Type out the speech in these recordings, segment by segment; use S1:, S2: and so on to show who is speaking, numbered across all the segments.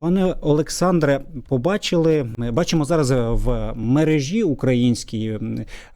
S1: Пане Олександре, побачили, ми бачимо зараз в мережі українській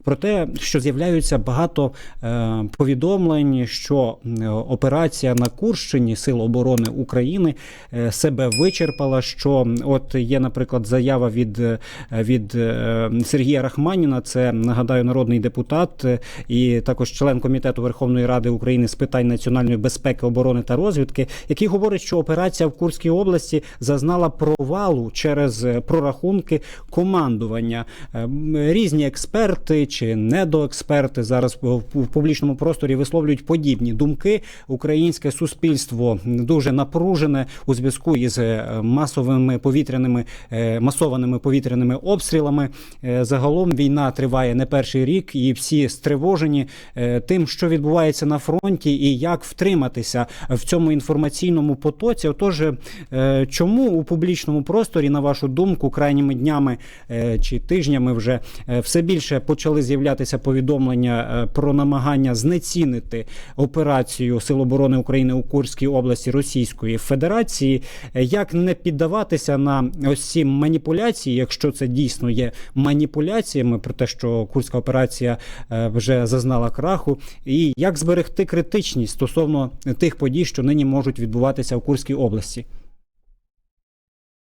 S1: про те, що з'являються багато е, повідомлень, що е, операція на Курщині Сил оборони України е, себе вичерпала. Що от є, наприклад, заява від, е, від е, Сергія Рахманіна, це нагадаю, народний депутат е, і також член комітету Верховної Ради України з питань національної безпеки, оборони та розвідки, який говорить, що операція в Курській області зазнала провалу через е, прорахунки командування. Е, Різні експерти чи недоексперти зараз в публічному просторі висловлюють подібні думки. Українське суспільство дуже напружене у зв'язку із е, масовими повітряними масованими повітряними обстрілами. Загалом війна триває не перший рік, і всі стривожені тим, що відбувається на фронті, і як втриматися в цьому інформаційному потоці. Отож, е, чому у публічному просторі, на вашу думку, крайніми днями е, чи тижнями вже е, все більше почали з'являтися повідомлення е, про намагання знецінити операцію Сил оборони України у Курській області Російської Федерації? Як не піддаватися на ось ці маніпуляції, якщо це дійсно є маніпуляціями про те, що Курська операція вже зазнала краху, і як зберегти критичність стосовно тих подій, що нині можуть відбуватися в Курській області?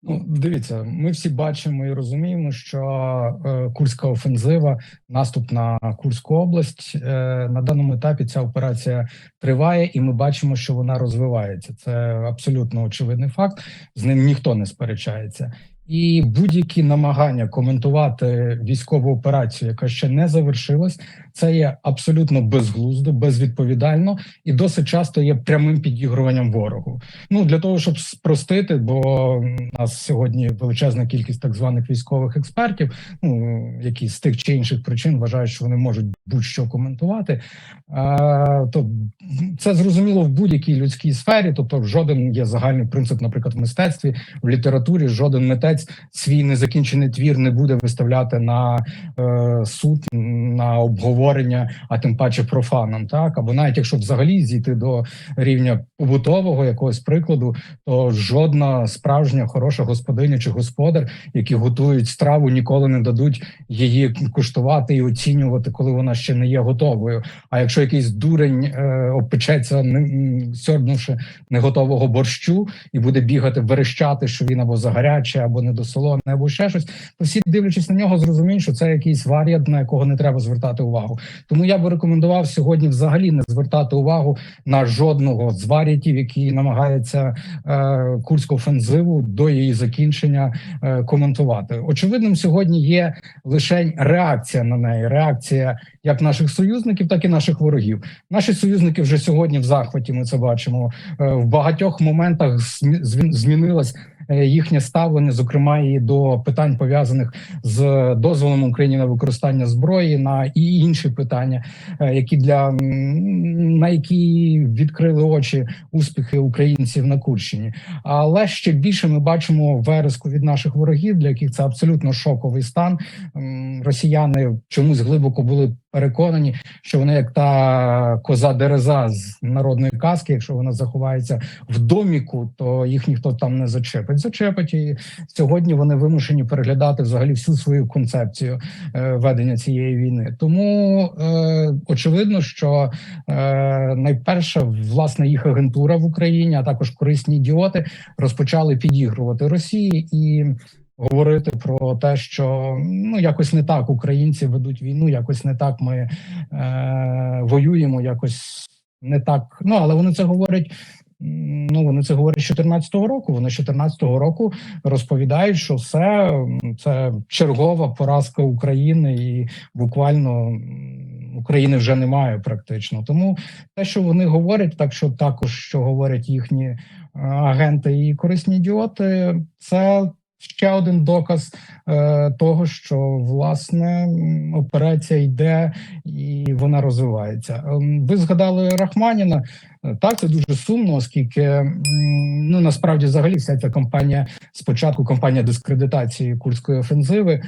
S2: Ну, дивіться, ми всі бачимо і розуміємо, що е, Курська офензива, наступ на Курську область е, на даному етапі ця операція триває, і ми бачимо, що вона розвивається. Це абсолютно очевидний факт. З ним ніхто не сперечається. І будь-які намагання коментувати військову операцію, яка ще не завершилась, це є абсолютно безглуздо, безвідповідально і досить часто є прямим підігруванням ворогу. Ну для того, щоб спростити, бо у нас сьогодні величезна кількість так званих військових експертів, ну які з тих чи інших причин вважають, що вони можуть будь-що коментувати. А, то це зрозуміло в будь-якій людській сфері. Тобто, жоден є загальний принцип, наприклад, в мистецтві, в літературі, жоден митець свій незакінчений твір не буде виставляти на е, суд на обговорення, а тим паче профанам, так або навіть якщо взагалі зійти до рівня побутового якогось прикладу, то жодна справжня хороша господиня чи господар, які готують страву, ніколи не дадуть її куштувати і оцінювати, коли вона ще не є готовою. А якщо якийсь дурень е, опечеться, не сьорбнувши не готового борщу, і буде бігати, верещати, що він або загаряче, або недосолоне, або ще щось, то всі, дивлячись на нього, зрозуміють, що це якийсь варіант, на якого не треба звертати увагу. Тому я би рекомендував сьогодні взагалі не звертати увагу на жодного з варіатів, які намагаються е, курську офензиву до її закінчення е, коментувати. Очевидним сьогодні є лише реакція на неї, реакція як наших союзників, так і наших ворогів. Наші союзники вже сьогодні в захваті. Ми це бачимо Е, в багатьох моментах. змі- змінилась їхнє ставлення, зокрема і до питань пов'язаних з дозволом Україні на використання зброї, на і інші питання, е, які для на які відкрили очі успіхи українців на Курщині. Але ще більше ми бачимо вереску від наших ворогів, для яких це абсолютно шоковий стан. Росіяни чомусь глибоко були переконані, що вони як та коза дереза з народної казки, якщо вона заховається в доміку, то їх ніхто там не зачепить. Зачепить і сьогодні вони вимушені переглядати взагалі всю свою концепцію е, ведення цієї війни. Тому е, очевидно, що е, найперше власне їх агентура в Україні, а також корисні ідіоти розпочали підігрувати Росії і. Говорити про те, що ну якось не так українці ведуть війну, якось не так ми е, воюємо, якось не так. Ну але вони це говорять. Ну вони це говорять з 14-го року. Вони з 14-го року розповідають, що все це чергова поразка України, і буквально України вже немає практично. Тому те, що вони говорять, так що також що говорять їхні е, агенти і корисні ідіоти, це ще один доказ е, того, що власне операція йде і вона розвивається. Ем, Ви згадали Рахманіна. Е, Так, це дуже сумно, оскільки ну насправді взагалі вся ця кампанія спочатку кампанія дискредитації курської офензиви. е,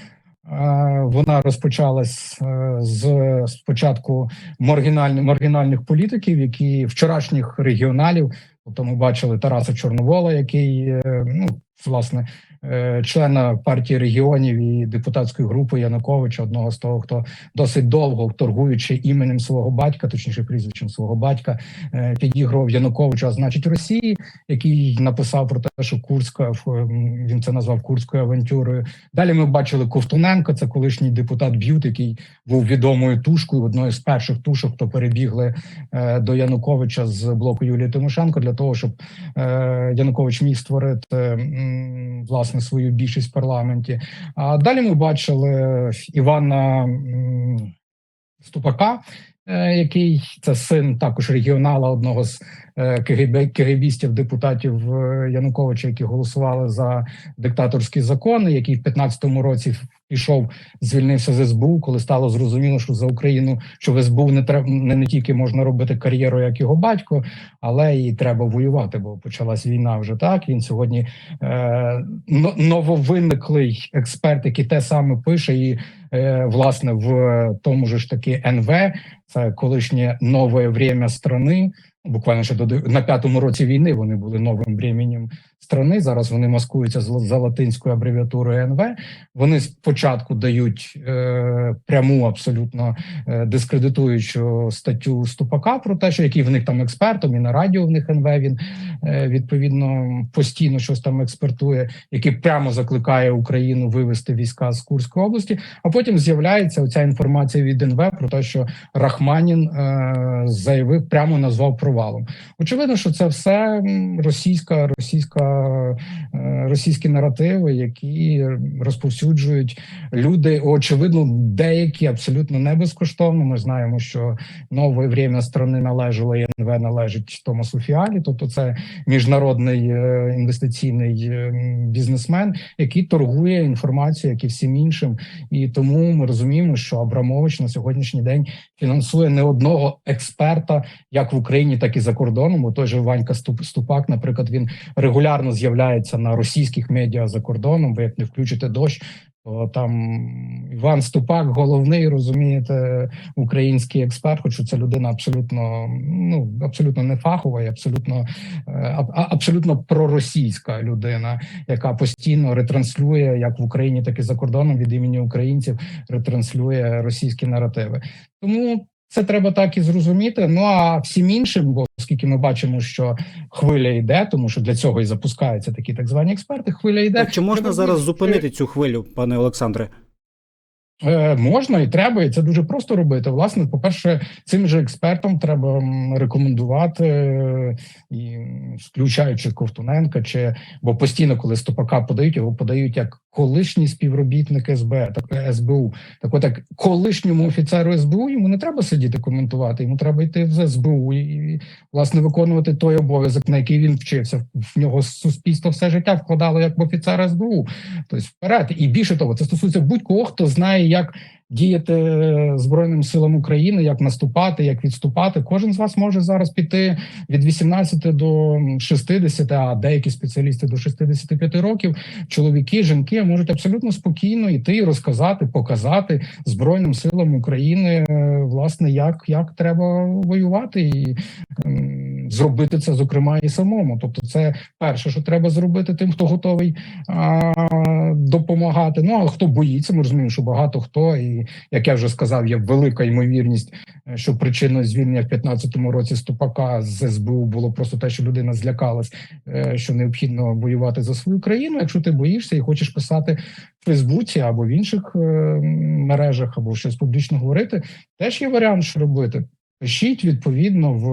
S2: Вона розпочалась е, з спочатку маргінальних маргінальних політиків, які вчорашніх регіоналів. Тобто ми бачили Тараса Чорновола, який ну власне е, члена партії регіонів і депутатської групи Януковича, одного з того, хто досить довго торгуючи іменем свого батька, точніше прізвищем свого батька, е, підігрував Януковичу, а значить Росії, який написав про те, що Курська в- він це назвав Курською авантюрою. Далі ми бачили Ковтуненко, це колишній депутат Б'ют, який був відомою тушкою, одною з перших тушок, хто перебігли е, до Януковича з блоку Юлії Тимошенко для того, щоб Янукович міг створити власне свою більшість в парламенті. А далі ми бачили Івана Ступака, е, який це син також регіонала одного з е, депутатів е, Януковича, які голосували за диктаторські закони, який в 15-му році пішов, звільнився з СБУ, коли стало зрозуміло, що за Україну, що в СБУ не треба не, не тільки можна робити кар'єру, як його батько, але і треба воювати, бо почалась війна вже так. Він сьогодні е, но- нововиниклий експерт, який те саме пише, і е, власне в тому ж таки НВ, це колишнє нове время страни. Буквально ще до на п'ятому році війни вони були новим временем страни. Зараз вони маскуються за латинською абревіатурою НВ. Вони спочатку дають е, пряму, абсолютно е, дискредитуючу статтю Ступака про те, що який в них там експертом, і на радіо в них НВ він е, відповідно постійно щось там експертує, який прямо закликає Україну вивести війська з Курської області. А потім з'являється оця інформація від НВ про те, що Рахманін е, заявив, прямо назвав провалом. Очевидно, що це все російська, російська, російські наративи, які розповсюджують люди. Очевидно, деякі абсолютно не безкоштовно. Ми знаємо, що нове время страни належало НВ належить Томасу Фіалі, тобто це міжнародний е, інвестиційний е, бізнесмен, який торгує інформацією, як і всім іншим. І тому ми розуміємо, що Абрамович на сьогоднішній день фінансує не одного експерта, як в Україні, так і за кордоном. Бо той же Ванька Ступ- Ступак, наприклад, він регулярно з'являється на російських медіа за кордоном. Ви як не включите дощ. То там Іван Ступак, головний, розумієте, український експерт, хоча це людина абсолютно ну абсолютно не фахова і абсолютно е, абсолютно проросійська людина, яка постійно ретранслює як в Україні, так і за кордоном від імені українців, ретранслює російські наративи. Тому це треба так і зрозуміти. Ну а всім іншим, бо оскільки ми бачимо, що хвиля йде, тому що для цього і запускаються такі так звані експерти. Хвиля йде.
S1: Чи можна
S2: Треба
S1: зараз зупинити цю хвилю, пане Олександре?
S2: Е, можна і треба, і це дуже просто робити. Власне, по-перше, цим же експертам треба рекомендувати, е, і включаючи Ковтуненка, чи бо постійно, коли стопака подають, його подають як колишній співробітник СБ, так е, СБУ. Так, от так колишньому офіцеру СБУ йому не треба сидіти коментувати, йому треба йти в СБУ і, і власне виконувати той обов'язок, на який він вчився. В нього суспільство все життя вкладало як в офіцера СБУ. Тобто вперед. І більше того, це стосується будь-кого, хто знає, як діяти Збройним силам України, як наступати, як відступати. Кожен з вас може зараз піти від 18 до 60, а деякі спеціалісти до 65 років. Чоловіки, жінки можуть абсолютно спокійно йти і розказати, показати Збройним силам України е, власне, як, як треба воювати і м, зробити це, зокрема, і самому. Тобто, це перше, що треба зробити тим, хто готовий а, допомагати. Ну а хто боїться, ми розуміємо, що багато хто, і як я вже сказав, є велика ймовірність, е, що причиною звільнення в 15-му році ступака з СБУ було просто те, що людина злякалась, е, що необхідно воювати за свою країну. Якщо ти боїшся і хочеш писати в Фейсбуці або в інших е, мережах, або щось публічно говорити, теж є варіант, що робити. Пишіть відповідно в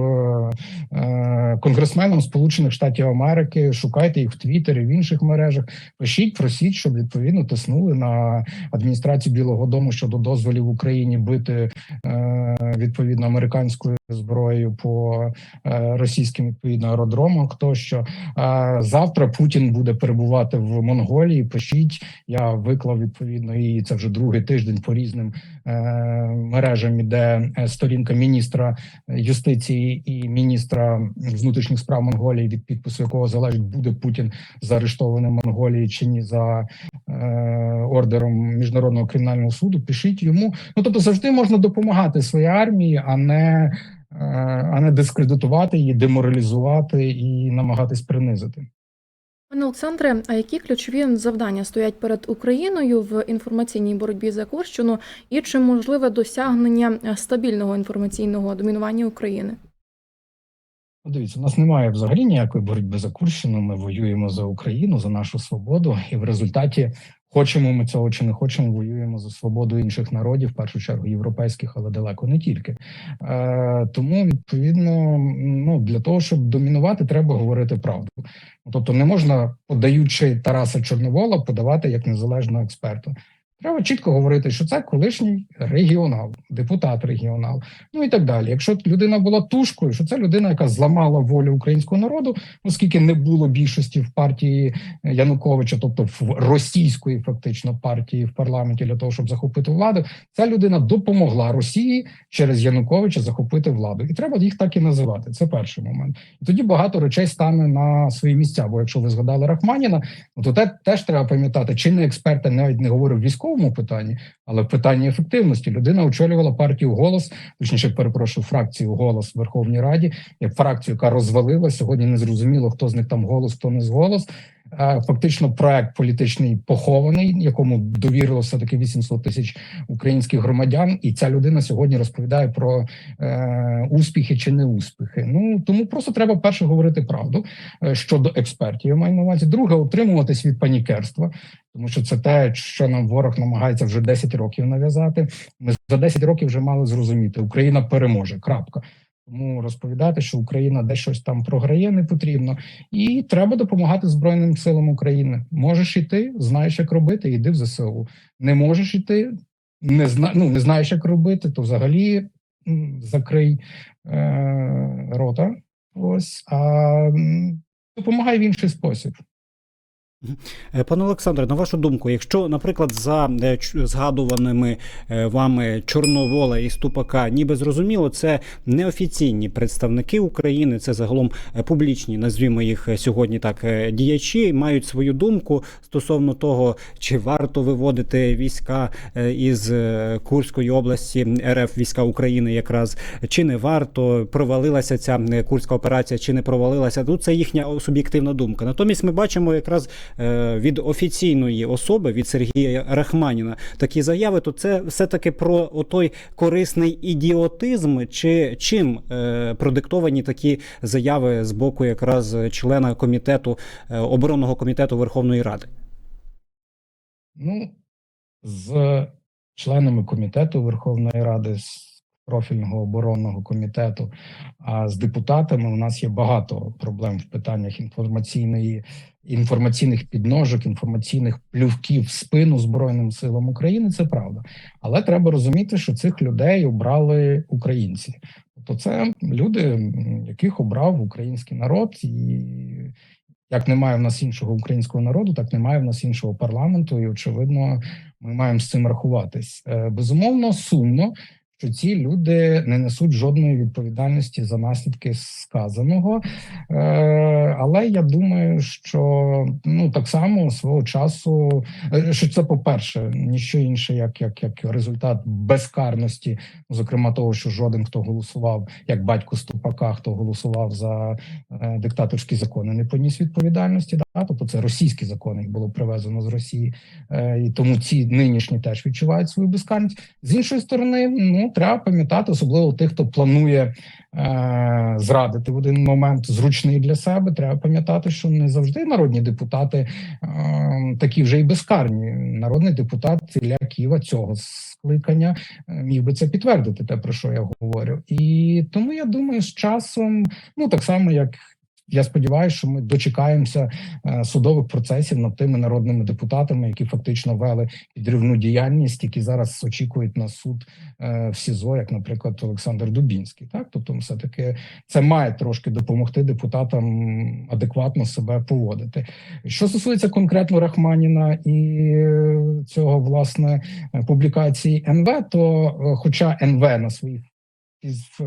S2: е, конгресменам Сполучених Штатів Америки, шукайте їх в Твіттері, в інших мережах. Пишіть, просіть, щоб відповідно тиснули на адміністрацію Білого Дому щодо дозволів Україні бити е, відповідно американською зброєю по е, російським відповідно аеродромам. Тощо е, завтра Путін буде перебувати в Монголії. Пишіть, я виклав відповідно, і це вже другий тиждень по різним е, мережам іде е, сторінка міністра юстиції і міністра внутрішніх справ Монголії, від підпису якого залежить, буде Путін заарештований Монголії чи ні за е, ордером міжнародного кримінального суду. Пишіть йому. Ну тобто завжди можна допомагати своїй армії, а не е, а не дискредитувати її, деморалізувати і намагатись принизити.
S3: Пане Олександре, а які ключові завдання стоять перед Україною в інформаційній боротьбі за Курщину, і чи можливе досягнення стабільного інформаційного домінування України?
S2: Ну, Дивіться, у нас немає взагалі ніякої боротьби за Курщину. Ми воюємо за Україну, за нашу свободу, і в результаті хочемо ми цього чи не хочемо, воюємо за свободу інших народів, в першу чергу європейських, але далеко не тільки. Е, тому відповідно, ну для того, щоб домінувати, треба говорити правду. Тобто, не можна, подаючи Тараса Чорновола, подавати як незалежного експерта. Треба чітко говорити, що це колишній регіонал, депутат регіонал, ну і так далі. Якщо людина була тушкою, що це людина, яка зламала волю українського народу, оскільки не було більшості в партії Януковича, тобто в російської фактично партії в парламенті для того, щоб захопити владу, ця людина допомогла Росії через Януковича захопити владу, і треба їх так і називати. Це перший момент. І тоді багато речей стане на свої місця. Бо якщо ви згадали Рахманіна, ну, то те теж треба пам'ятати, чи не експерт навіть не говорив в військовому питанні, але в питанні ефективності людина очолювала партію голос, точніше, перепрошую, фракцію голос в Верховній Раді, як фракцію, яка розвалила сьогодні. Не зрозуміло, хто з них там голос, хто не з голос. Фактично, проект політичний похований, якому довірило все таки 800 тисяч українських громадян, і ця людина сьогодні розповідає про е, успіхи чи неуспіхи. Ну тому просто треба перше говорити правду е, щодо експертів. Я маю на увазі. Друге, утримуватись від панікерства, тому що це те, що нам ворог намагається вже 10 років нав'язати. Ми за 10 років вже мали зрозуміти, Україна переможе. Крапка. Тому розповідати, що Україна десь щось там програє, не потрібно, і треба допомагати Збройним силам України. Можеш іти, знаєш, як робити, йди в ЗСУ. Не можеш іти, не зна, ну, не знаєш, як робити, то взагалі закрий е, рота. Ось а допомагай в інший спосіб.
S1: Е, Пане Олександре, на вашу думку, якщо, наприклад, за е, згадуваними е, вами Чорновола і Ступака, ніби зрозуміло, це неофіційні представники України, це загалом публічні, назвімо їх сьогодні так, діячі, мають свою думку стосовно того, чи варто виводити війська із Курської області РФ війська України, якраз чи не варто, провалилася ця курська операція, чи не провалилася. Тут це їхня суб'єктивна думка. Натомість ми бачимо якраз від офіційної особи, від Сергія Рахманіна, такі заяви, то це все-таки про отой корисний ідіотизм, чи чим е, продиктовані такі заяви з боку якраз члена комітету е, оборонного комітету Верховної Ради?
S2: Ну, з членами комітету Верховної Ради, профільного оборонного комітету, а з депутатами у нас є багато проблем в питаннях інформаційної інформаційних підножок, інформаційних плювків в спину Збройним силам України. Це правда, але треба розуміти, що цих людей обрали українці. Тобто, це люди, яких обрав український народ, і як немає в нас іншого українського народу, так немає в нас іншого парламенту, і очевидно, ми маємо з цим рахуватись. Е, Безумовно, сумно, що ці люди не несуть жодної відповідальності за наслідки сказаного. Е, Але я думаю, що ну так само свого часу, е, що це по-перше, ніщо інше, як, як, як результат безкарності, зокрема того, що жоден хто голосував, як батько Ступака, хто голосував за е, диктаторські закони, не поніс відповідальності. Да? Тобто це російські закони, їх було привезено з Росії, і тому ці нинішні теж відчувають свою безкарність. З іншої сторони, ну треба пам'ятати, особливо тих, хто планує е, зрадити в один момент зручний для себе. Треба пам'ятати, що не завжди народні депутати е, такі вже й безкарні. Народний депутат Ілля Ківа цього скликання е, міг би це підтвердити, те про що я говорю. І тому я думаю, з часом, ну так само як. Я сподіваюся, що ми дочекаємося е, судових процесів над тими народними депутатами, які фактично вели підривну діяльність, які зараз очікують на суд е, в СІЗО, як, наприклад, Олександр Дубінський. Так, тобто, все таки це має трошки допомогти депутатам адекватно себе поводити. Що стосується конкретно Рахманіна і цього власне публікації НВ, то е, хоча НВ на своїй в-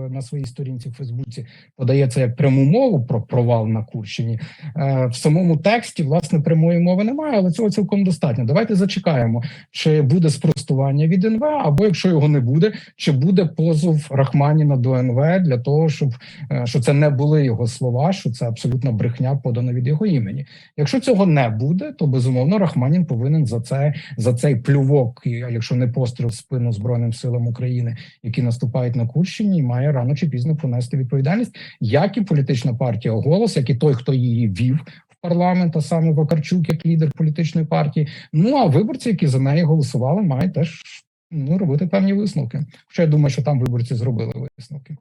S2: на своїй сторінці в Фейсбуці подає це як пряму мову про провал на Курщині. Е, В самому тексті власне прямої мови немає, але цього цілком достатньо. Давайте зачекаємо, чи буде спростування від НВ, або якщо його не буде, чи буде позов Рахманіна до НВ для того, щоб е, що це не були його слова, що це абсолютна брехня подана від його імені. Якщо цього не буде, то безумовно Рахманін повинен за це за цей плювок, якщо не постріл в спину збройним силам України, які наступають на Курщині, має рано чи пізно понести відповідальність, як і політична партія голос, як і той, хто її вів. Парламент, а саме Вакарчук, як лідер політичної партії. Ну а виборці, які за неї голосували, мають теж ну робити певні висновки. Хоча я думаю, що там виборці зробили висновки.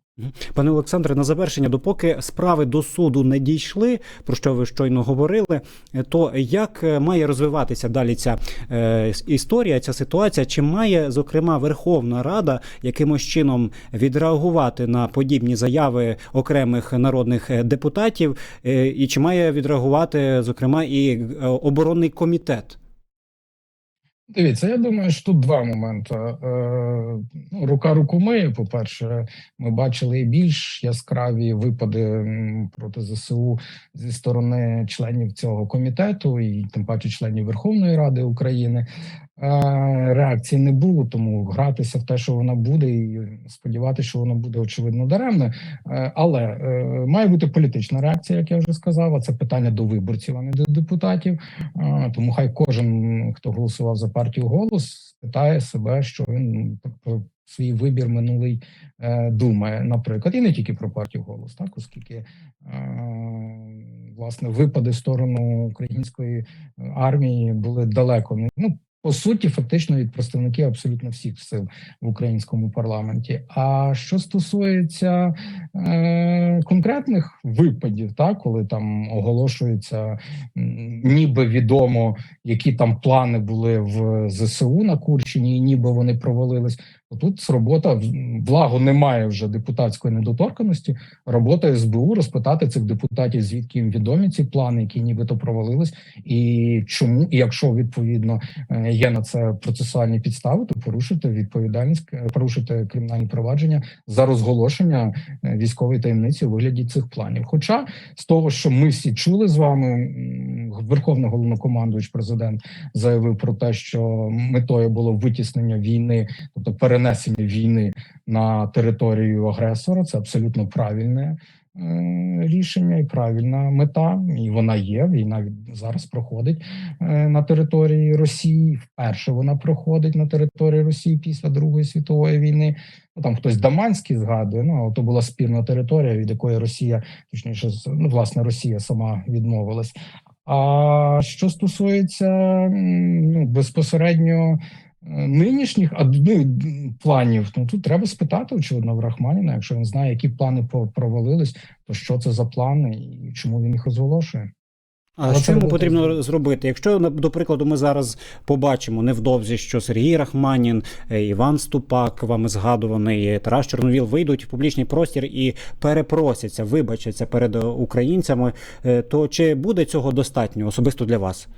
S1: Пане Олександре, на завершення, допоки справи до суду не дійшли, про що ви щойно говорили, е, то як е, має розвиватися далі ця е, історія, ця ситуація? Чи має зокрема Верховна Рада якимось чином відреагувати на подібні заяви окремих народних е, депутатів, е, і чи має відреагувати зокрема і оборонний комітет?
S2: Дивіться, я думаю, що тут два моменти. Е, ну, рука руку миє. По-перше, ми бачили і більш яскраві випади проти ЗСУ зі сторони членів цього комітету, і тим паче членів Верховної Ради України. Реакції не було, тому гратися в те, що вона буде, і сподіватися, що вона буде очевидно даремно. Е, але е, має бути політична реакція, як я вже сказав. А це питання до виборців, а не до депутатів. Тому хай кожен, хто голосував за партію голос, питає себе, що він про свій вибір минулий е, думає, наприклад, і не тільки про партію голос, так оскільки власне випади в сторону української армії були далеко ну. По суті, фактично від представників абсолютно всіх сил в українському парламенті. А що стосується е, конкретних випадів, так коли там оголошується ніби відомо, які там плани були в ЗСУ на Курщині, і ніби вони провалились. Тут робота благо немає вже депутатської недоторканості. Робота СБУ розпитати цих депутатів, звідки їм відомі ці плани, які нібито провалились, і чому, і якщо відповідно е, є на це процесуальні підстави, то порушити відповідальність, е, порушити кримінальні провадження за розголошення е, військової таємниці у вигляді цих планів. Хоча з того, що ми всі чули з вами, Верховний головнокомандувач президент заявив про те, що метою було витіснення війни, тобто перенесення війни на територію агресора. Це абсолютно правильне е, рішення і правильна мета, і вона є. Війна зараз проходить е, на території Росії. Вперше вона проходить на території Росії після Другої світової війни. Ну там хтось Даманський згадує. Ну то була спірна територія, від якої Росія, точніше, ну власне Росія сама відмовилась. А що стосується ну, безпосередньо нинішніх ну, планів, ну тут треба спитати, очевидно, в Рахманіна, якщо він знає, які плани провалились, то що це за плани і чому він їх розголошує.
S1: А
S2: Але
S1: що йому потрібно
S2: зробити.
S1: зробити? Якщо до прикладу, ми зараз побачимо невдовзі, що Сергій Рахманін, е, Іван Ступак, вами згадуваний е, Тарас Чорновіл вийдуть в публічний простір і перепросяться, вибачаться перед е, українцями, то чи буде цього достатньо особисто для вас?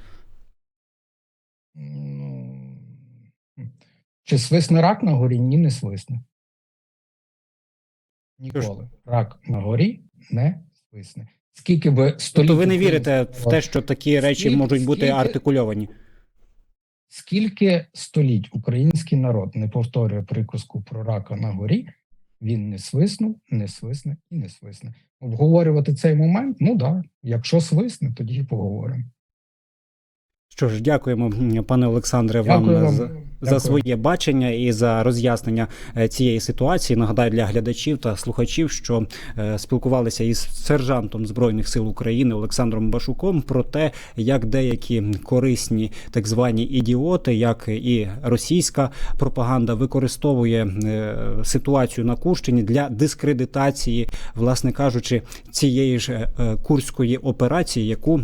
S2: Чи свисне рак на горі? Ні, не свисне. Ніколи. Рак на горі не свисне. Скільки би століть...
S1: Тобто ви не вірите в те, що такі речі
S2: Скільки-
S1: можуть бути
S2: скільки-
S1: артикульовані?
S2: Скільки століть український народ не повторює приказку про рака на горі, він не свиснув, не свисне і не свисне. Обговорювати цей момент, ну да, якщо свисне, тоді і поговоримо.
S1: Що ж, дякуємо, пане Олександре, вам,
S2: Дякую вам.
S1: за, за своє бачення і за роз'яснення е, цієї ситуації. Нагадаю для глядачів та слухачів, що е, спілкувалися із сержантом збройних сил України Олександром Башуком про те, як деякі корисні так звані ідіоти, як і російська пропаганда, використовує е, ситуацію на Курщині для дискредитації, власне кажучи, цієї ж курської операції, яку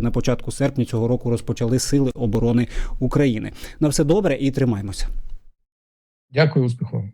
S1: на початку серпня цього року розпочали сили оборони України. На все добре і тримаємося.
S2: Дякую, успіху.